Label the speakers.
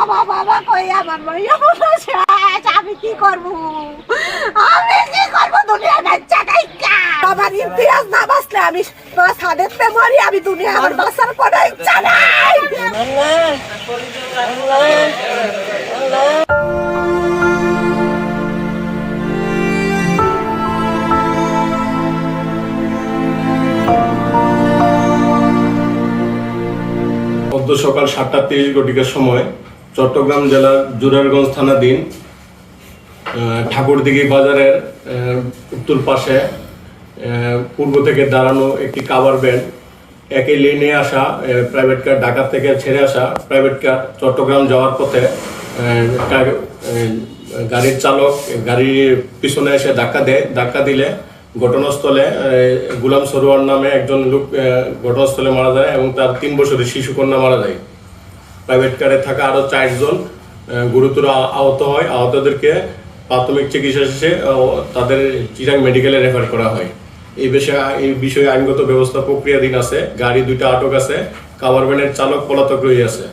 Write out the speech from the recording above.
Speaker 1: বাবা বাবা কই আমার আমি কি করব? আমি কি করব? দুনিয়া বাচ্চা ইতিহাস না বাঁচলে আমি সাদের মেমোরি আমি দুনিয়া আমার বাঁচার কোনো ইচ্ছা নাই।
Speaker 2: সকাল সাতটা তিরিশ ঘটিকার সময় চট্টগ্রাম জেলার জুরারগঞ্জ থানাধীন ঠাকুরদিঘি বাজারের উত্তর পাশে পূর্ব থেকে দাঁড়ানো একটি কাভার ভ্যান একই লেনে আসা প্রাইভেট কার ঢাকা থেকে ছেড়ে আসা প্রাইভেট কার চট্টগ্রাম যাওয়ার পথে গাড়ির চালক, গাড়ির পিছনে এসে ধাক্কা দেয়, ধাক্কা দিলে ঘটনাস্থলে গুলাম সরোয়ার নামে একজন লোক ঘটনাস্থলে মারা যায় এবং তার তিন বছরের শিশুকন্যা মারা যায়। প্রাইভেট কারে থাকা আরও চারজন গুরুতর আহত হয়। আহতদেরকে প্রাথমিক চিকিৎসা শেষে তাদের চিরাং মেডিকেলে রেফার করা হয়। এই বিষয়ে এই বিষয়ে আইনগত ব্যবস্থা প্রক্রিয়াধীন আছে। গাড়ি দুইটা আটক আছে। কাভার ভ্যানের চালক পলাতক রয়ে আছে।